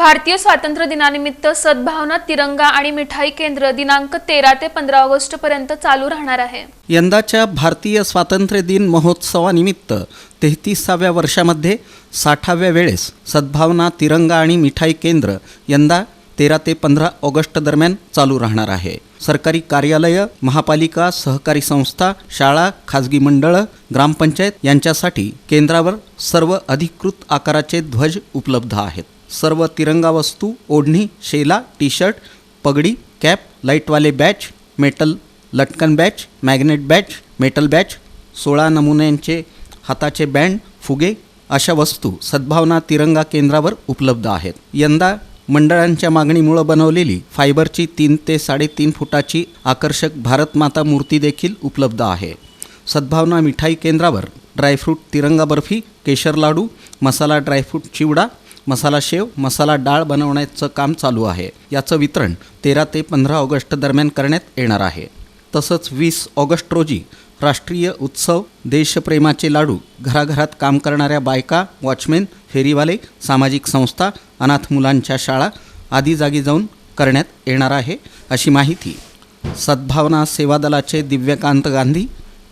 भारतीय स्वातंत्र्य दिनानिमित्त सद्भावना तिरंगा आणि मिठाई केंद्र दिनांक तेरा ते पंधरा ऑगस्ट पर्यंत चालू राहणार आहे. यंदाच्या भारतीय स्वातंत्र्य दिन महोत्सवानिमित्त तेहतीसाव्या वर्षामध्ये साठाव्या वेळेस सद्भावना तिरंगा आणि मिठाई केंद्र यंदा तेरा ते पंधरा ऑगस्ट दरम्यान चालू राहणार आहे. सरकारी कार्यालय महापालिका सहकारी संस्था शाळा खाजगी मंडळं ग्रामपंचायत यांच्यासाठी केंद्रावर सर्व अधिकृत आकाराचे ध्वज उपलब्ध आहेत. सर्व तिरंगा वस्तू ओढणी शेला टी शर्ट पगडी कॅप लाईटवाले बॅच मेटल लटकन badge magnet badge metal badge सोळा नमुन्यांचे हाताचे बँड फुगे अशा वस्तू सद्भावना तिरंगा केंद्रावर उपलब्ध आहेत. यंदा मंडळांच्या मागणीमुळं बनवलेली फायबरची तीन ते साडेतीन फुटाची आकर्षक भारतमाता मूर्ती देखील उपलब्ध आहे. सद्भावना मिठाई केंद्रावर ड्रायफ्रूट तिरंगा बर्फी केशर लाडू मसाला ड्रायफ्रूट चिवडा मसाला शेव मसाला डाळ बनवण्याचं काम चालू आहे. याचं वितरण तेरा ते पंधरा ऑगस्ट दरम्यान करण्यात येणार आहे. तसंच वीस ऑगस्ट रोजी राष्ट्रीय उत्सव देशप्रेमाचे लाडू घराघरात काम करणाऱ्या बायका वॉचमेन फेरीवाले सामाजिक संस्था अनाथ मुलांच्या शाळा आदी जागी जाऊन करण्यात येणार आहे अशी माहिती सद्भावना सेवा दलाचे दिव्यकांत गांधी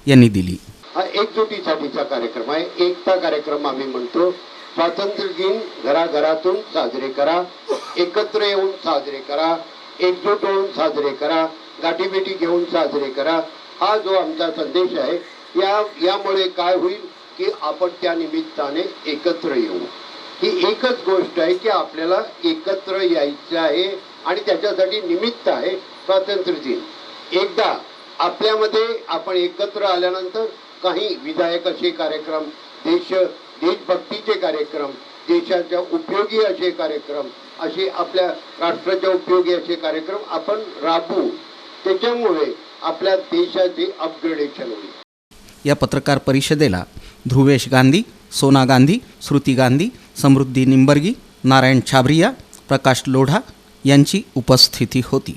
यांनी दिली. हा एकजुटीसाठीचा कार्यक्रम आहे. एकता कार्यक्रम आम्ही म्हणतो. स्वातंत्र्य दिन घराघरातून साजरे करा. एकत्र येऊन साजरे करा. एकजूट होऊन साजरे करा. गाठीभेटी घेऊन साजरे करा. हा जो आमचा संदेश आहे या यामुळे काय होईल की आपण त्या निमित्ताने एकत्र येऊ. ही एकच गोष्ट आहे की आपल्याला एकत्र यायचं आहे आणि त्याच्यासाठी निमित्त आहे स्वातंत्र्य दिन एकदा आपल्यामध्ये आपण एकत्र आल्यानंतर काही विधायक असे कार्यक्रम देश देशभक्तीचे कार्यक्रम देशाच्या उपयोगी असे कार्यक्रम असे आपल्या राष्ट्राच्या उपयोगी असे कार्यक्रम आपण राबवू. त्याच्यामुळे आपल्या देशाचे अपग्रेडेशन होईल या पत्रकार परिषदेला ध्रुवेश गांधी सोना गांधी श्रुती गांधी समृद्धी निंबर्गी नारायण छाबरिया प्रकाश लोढा यांची उपस्थिती होती.